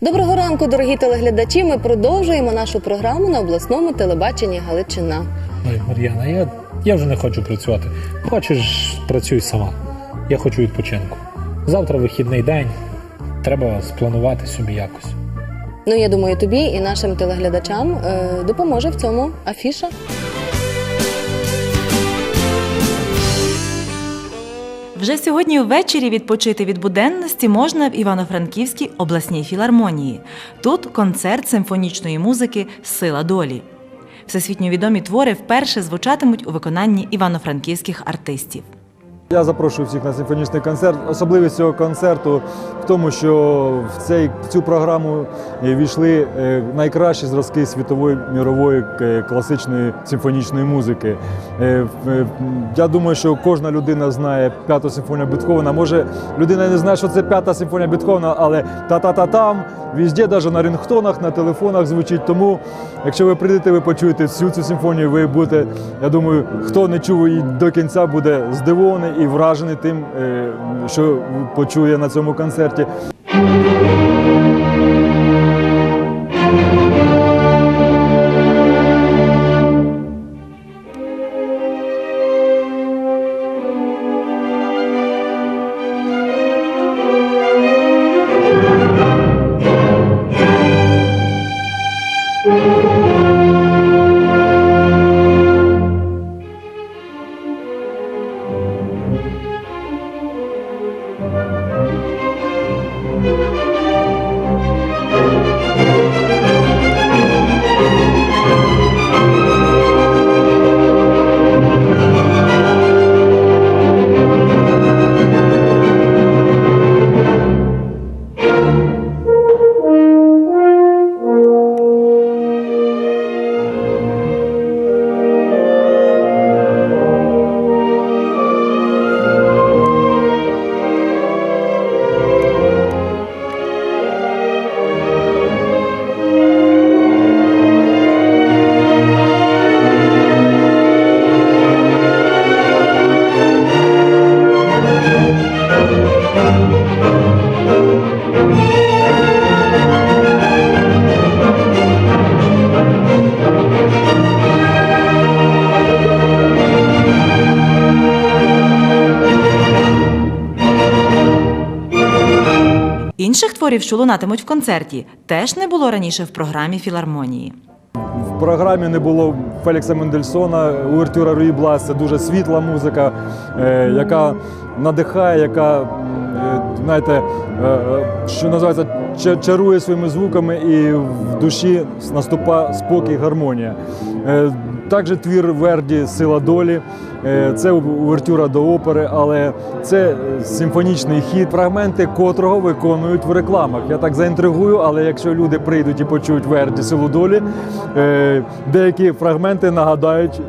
Доброго ранку, дорогі телеглядачі. Ми продовжуємо нашу програму на обласному телебаченні Галичина. Ой, Мар'яна, я, я вже не хочу працювати. Хочеш, працюй сама. Я хочу відпочинку. Завтра вихідний день. Треба спланувати собі якось. Ну я думаю, тобі і нашим телеглядачам е, допоможе в цьому афіша. Вже сьогодні ввечері відпочити від буденності можна в Івано-Франківській обласній філармонії. Тут концерт симфонічної музики Сила долі. Всесвітньо відомі твори вперше звучатимуть у виконанні івано-франківських артистів. Я запрошую всіх на симфонічний концерт. Особливість цього концерту в тому, що в, цей, в цю програму е, війшли е, найкращі зразки світової мірової е, класичної симфонічної музики. Я думаю, що кожна людина знає п'яту симфонію Бетховена. Може, людина не знає, що це п'ята симфонія Бетховена, але та-та-та-там, везде, навіть на рингтонах, на телефонах звучить. Тому, якщо ви прийдете, ви почуєте всю цю симфонію, ви будете, я думаю, хто не чув її до кінця, буде здивований і вражений тим, е, що почує на цьому концерті. Інших творів, що лунатимуть в концерті, теж не було раніше в програмі філармонії. В програмі не було Фелікса Мендельсона, Уертюра Руї Блас. Це дуже світла музика, е, яка надихає, яка, е, знаєте, е, що називається, чарує своїми звуками і в душі наступає спокій, гармонія. Також твір Верді Сила долі. Е, Це увертюра до опери, але це е, симфонічний хід, фрагменти котрого виконують в рекламах. Я так заінтригую, але якщо люди прийдуть і почують Верді Силу долі, е, деякі фрагменти нагадають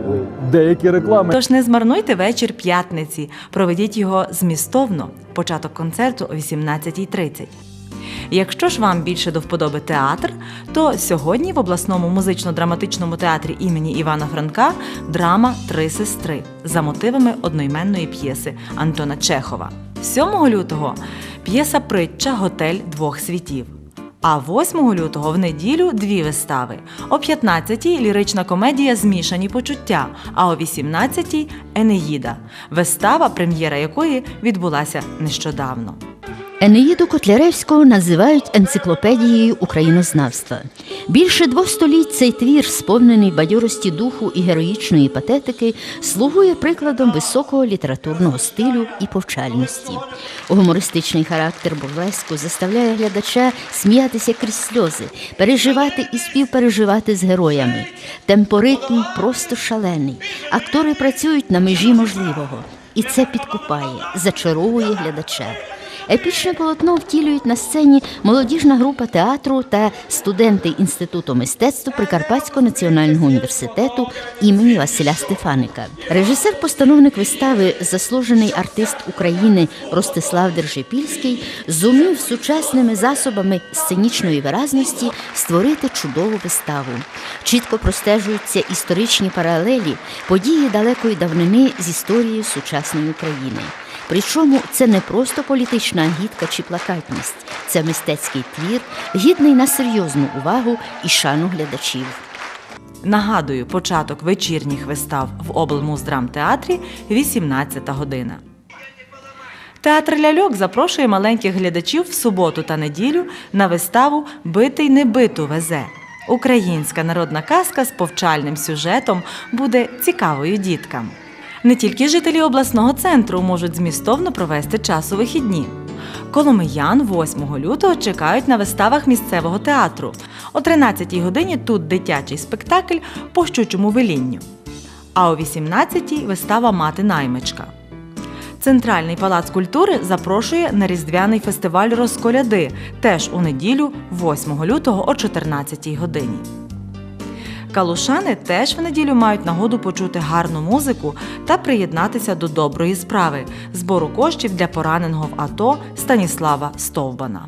деякі реклами. Тож не змарнуйте вечір п'ятниці, проведіть його змістовно. Початок концерту о 18.30. Якщо ж вам більше до вподоби театр, то сьогодні в обласному музично-драматичному театрі імені Івана Франка драма Три сестри за мотивами одноіменної п'єси Антона Чехова. 7 лютого п'єса Притча Готель двох світів. А 8 лютого в неділю дві вистави. О 15-й лірична комедія Змішані почуття, а о 18-й Енеїда. Вистава, прем'єра якої відбулася нещодавно. Енеїду Котляревського називають енциклопедією українознавства. Більше двох століть цей твір, сповнений бадьорості духу і героїчної патетики, слугує прикладом високого літературного стилю і повчальності. Гумористичний характер бурлеску заставляє глядача сміятися крізь сльози, переживати і співпереживати з героями. Темпоритм просто шалений. Актори працюють на межі можливого, і це підкупає, зачаровує глядача. Епічне полотно втілюють на сцені молодіжна група театру та студенти Інституту мистецтв Прикарпатського національного університету імені Василя Стефаника. Режисер-постановник вистави, заслужений артист України Ростислав Держипільський, зумів сучасними засобами сценічної виразності створити чудову виставу. Чітко простежуються історичні паралелі, події далекої давнини з історією сучасної України. Причому це не просто політична агітка чи плакатність, це мистецький твір, гідний на серйозну увагу і шану глядачів. Нагадую, початок вечірніх вистав в облмуздрамтеатрі 18 година. Театр ляльок запрошує маленьких глядачів в суботу та неділю на виставу Битий не биту везе. Українська народна казка з повчальним сюжетом буде цікавою діткам. Не тільки жителі обласного центру можуть змістовно провести час у вихідні. Коломиян 8 лютого чекають на виставах місцевого театру. О 13-й годині тут дитячий спектакль по щучому велінню. А о 18-й вистава Мати наймичка. Центральний палац культури запрошує на різдвяний фестиваль Розколяди теж у неділю, 8 лютого о 14-й годині. Калушани теж в неділю мають нагоду почути гарну музику та приєднатися до доброї справи збору коштів для пораненого в АТО Станіслава Стовбана.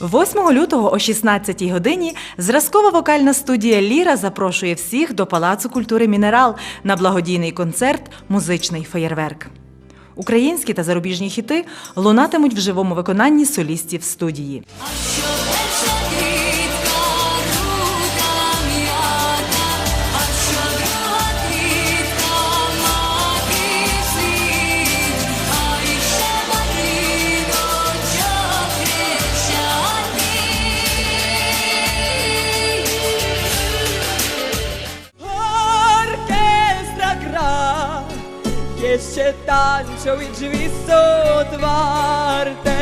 8 лютого о 16 годині зразкова вокальна студія Ліра запрошує всіх до Палацу культури Мінерал на благодійний концерт Музичний феєрверк. Українські та зарубіжні хіти лунатимуть в живому виконанні солістів студії. Jeszcze tańczą i drzwi są otwarte.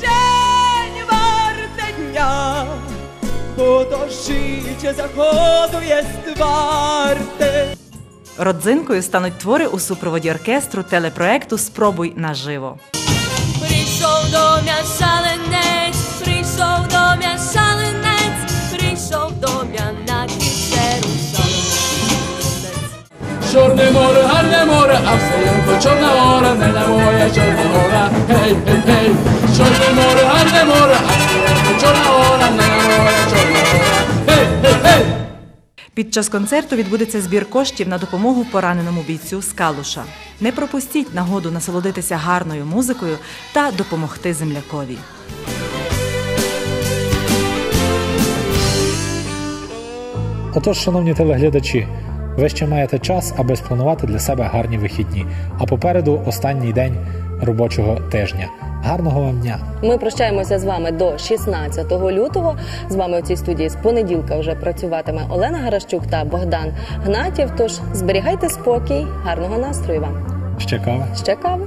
Dzień warte dnia, bo to życie zachodu. Родзинкою стануть твори у супроводі оркестру телепроекту Спробуй наживо. Прийшов до м'я шаленець, прийшов до м'я шаленець, прийшов до м'я на кісеру шаленець. Чорне моя чорна гора, гей, гей, гей. Чорне море, гарне море, а все чорна гора, не на моя чорна гора, гей, гей, гей. Під час концерту відбудеться збір коштів на допомогу пораненому бійцю з Калуша. Не пропустіть нагоду насолодитися гарною музикою та допомогти землякові. Отож, шановні телеглядачі, ви ще маєте час, аби спланувати для себе гарні вихідні. А попереду останній день робочого тижня. Гарного вам дня! Ми прощаємося з вами до 16 лютого. З вами у цій студії з понеділка вже працюватиме Олена Гаращук та Богдан Гнатів. Тож зберігайте спокій, гарного настрою вам. Ще кави. Ще кави.